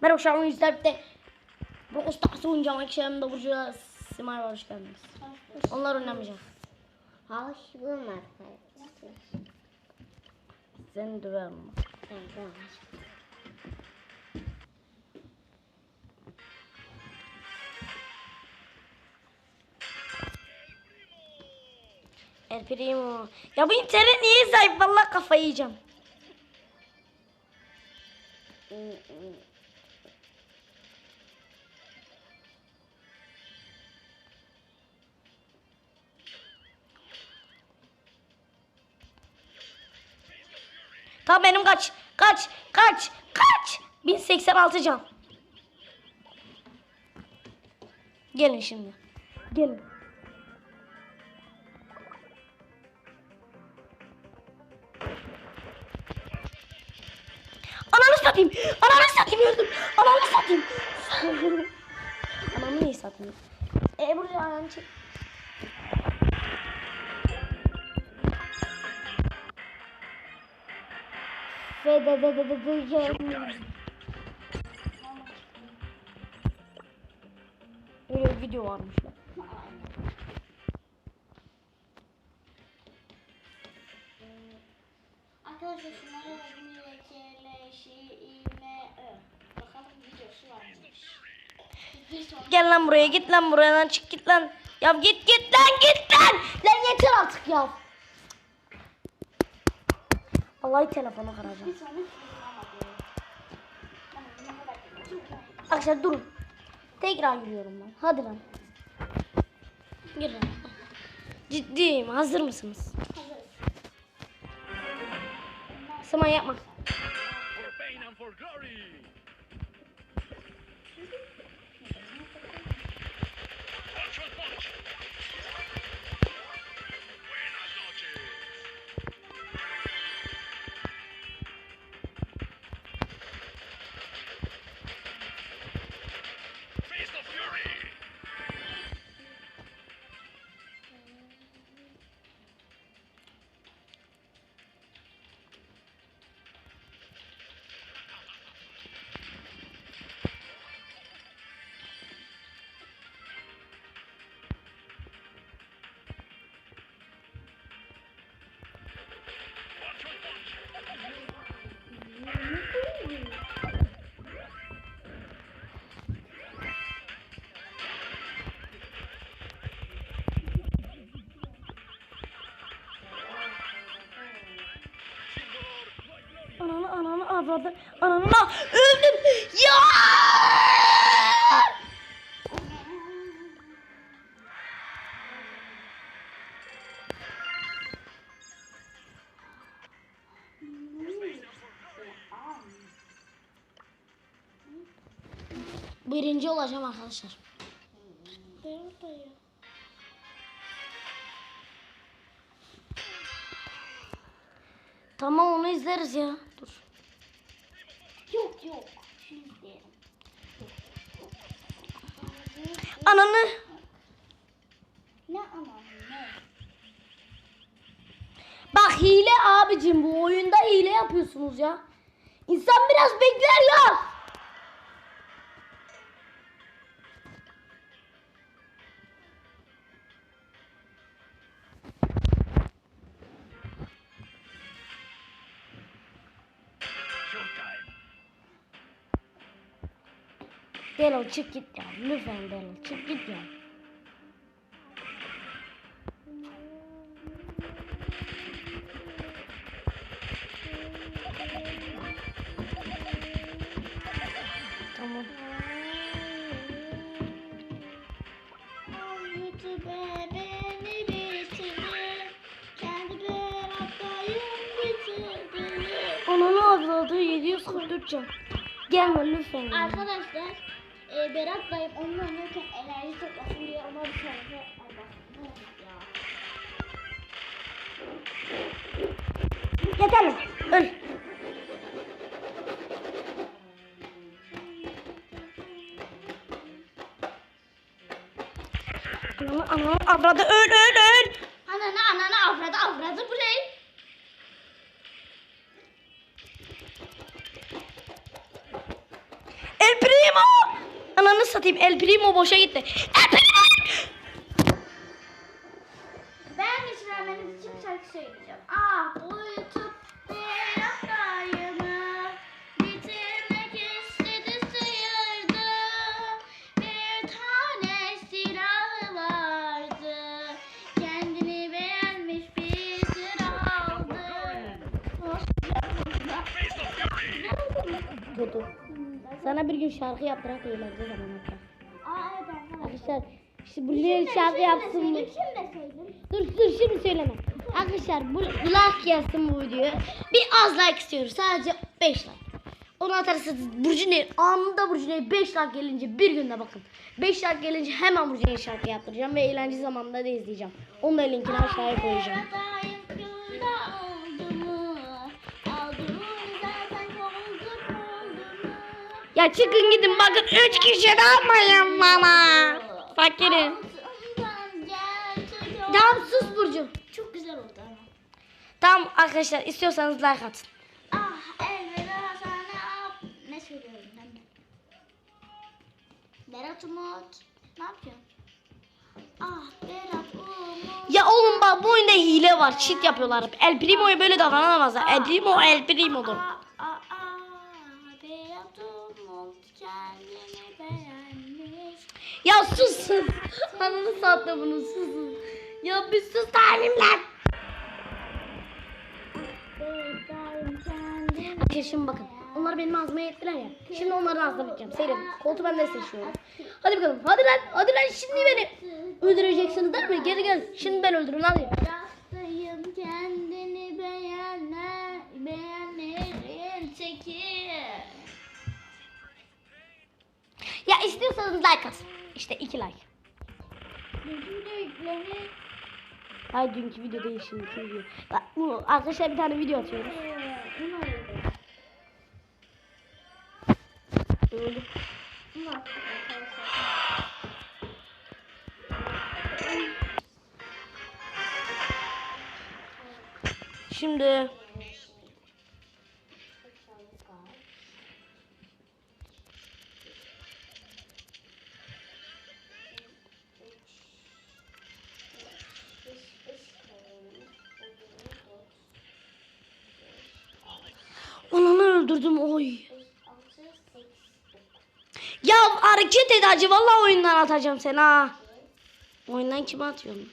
Merhaba şu an izlerken bu ustası oyuncağım akşam da burcu Simay var hoş geldiniz. Onlar oynamayacak. Hoş arkadaşlar. Seni döverim. De hoş El Primo. Ya bu internet niye zayıf? Vallahi kafayı yiyeceğim. Tamam benim kaç. Kaç. Kaç. Kaç. 1086 can. Gelin şimdi. Gelin. Ananı satayım. Ananı satayım öldüm. Ananı satayım. Anamı niye satayım? E buraya ananı çek. Ve de de de de de gel. Böyle bir video varmış lan. Arkadaşlar şunlara. Bakalım videosu varmış. Gel lan buraya git lan buraya lan çık git lan. Ya git git lan git lan. Lan yeter artık ya. Vallahi telefonu kıracağım. Arkadaşlar durun. Tekrar giriyorum ben. Hadi lan. Gir lan. Ciddiyim. Hazır mısınız? Hazırız. Saman yapma. for pain and for glory. Avradı. Ananı a- öldüm. Ya! Birinci olacağım arkadaşlar. Tamam onu izleriz ya. Ananı. Ne anam ne? Bak hile abicim bu oyunda hile yapıyorsunuz ya. İnsan biraz bekler ya. Delo çık git ya. Lütfen Delo çık git ya. Tamam. YouTube'e beni bitirdi. Kendi berattayım bitirdi. Ananı avladı 744 can. Gelme lütfen. Arkadaşlar e, Berat dayım onunla oynarken enerji toplasın diye ona bir olmuş ya. Yeter lan. Öl. Ananı ananı avladı öl öl öl. Ananı ananı avradı avradı bu satayım El Primo boşa gitti. El Primo. Ben geçirmeniz için şarkı söyleyeceğim. Ah uyutup bir hatayımı bitirmek istedi sıyırdı. Bir tane silahı vardı. Kendini beğenmiş bir sıra aldı. Face the fury! Kötü. Sana bir gün şarkı yaptırak eğlence zamanı. Aa evet arkadaşlar. İşte bu şarkı yapsın mı? Dur dur şimdi söyleme. Arkadaşlar bu like gelsin bu videoya. Bir az like istiyoruz. Sadece 5 like. Onu atarsanız Burcu Nehir anında Burcu Nehir 5 like gelince bir günde bakın. 5 like gelince hemen Burcu Nehir şarkı yaptıracağım ve eğlence zamanında da izleyeceğim. Onun da linkini aşağıya koyacağım. Ya çıkın gidin bakın 3 kişi de almayın bana. Fakirim. Tamam sus Burcu. Çok güzel oldu ama. Tamam arkadaşlar istiyorsanız like atın. Ah elveda sana ne söylüyorum ben de. Berat Umut ne yapıyorsun? Ah Berat Umut. Ya oğlum bak bu oyunda hile var. Cheat yapıyorlar. El Primo'ya böyle davranamazlar. El Primo El Primo'dur. Ya susun. Ananı sattı bunu susun. Ya bir sus. Berat'ım kendini Arkadaşlar şimdi bakın. Onlar benim ağzıma yettiler ya. Şimdi onların ağzına bakacağım. Seyredin. Koltuğu ben de seçiyorum. Hadi bakalım. Hadi lan. Hadi lan şimdi beni. Öldüreceksiniz değil mi? Geri gel. Şimdi ben öldürün hadi. Rastayım kendini beğenme, beğenlerin teki. Ya istiyorsanız like atın. İşte iki like. Bizim de yüklenir. Hayır dünkü video değil şimdiki video. Bak, bu arkadaşlar bir tane video atıyoruz. Ne oldu? Öldü. Ne yaptık arkadaşlar? Şimdi Öldürdüm oy. Ya hareket et acı vallahi oyundan atacağım seni ha. Oyundan kime atıyorum?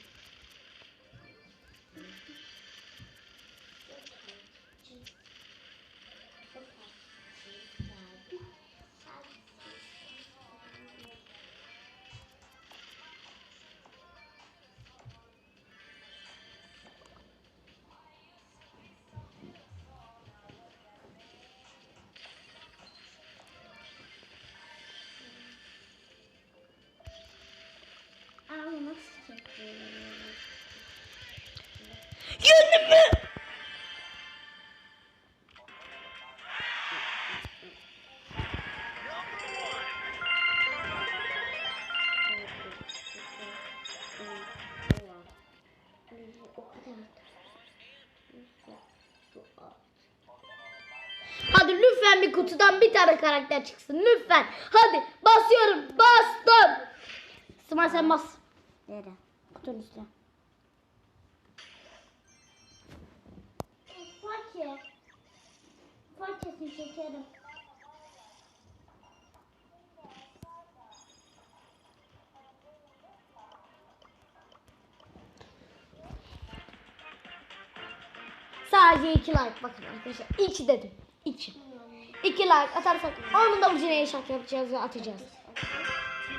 Yendim mi? Hadi lütfen bir kutudan bir tane karakter çıksın lütfen. Hadi basıyorum bastım. Sıma sen bas. Nerede? Kutunun üstüne. Fakir. Fakirsin şekerim. Sadece iki like bakın arkadaşlar. İki dedim. İki. İki like atarsak onun da ucuna şarkı yapacağız ve atacağız.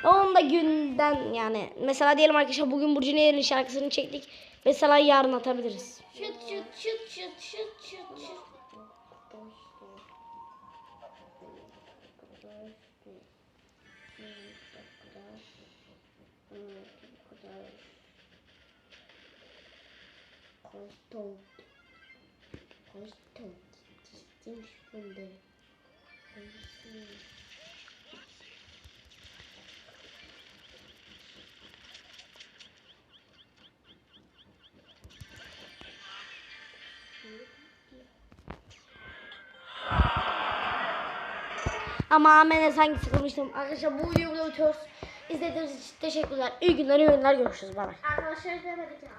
Onun da günden yani mesela diyelim arkadaşlar bugün Burcu Nehir'in şarkısını çektik. Mesela yarın atabiliriz. Şut şut şut şut şut şut şut. Koltuk. Koltuk. Cistim şunda. Ama ben de sanki sıkılmıştım. Arkadaşlar bu videoyu. İzlediğiniz için teşekkürler. İyi günler, iyi günler. Görüşürüz. Bye bye. Arkadaşlar demedik ya.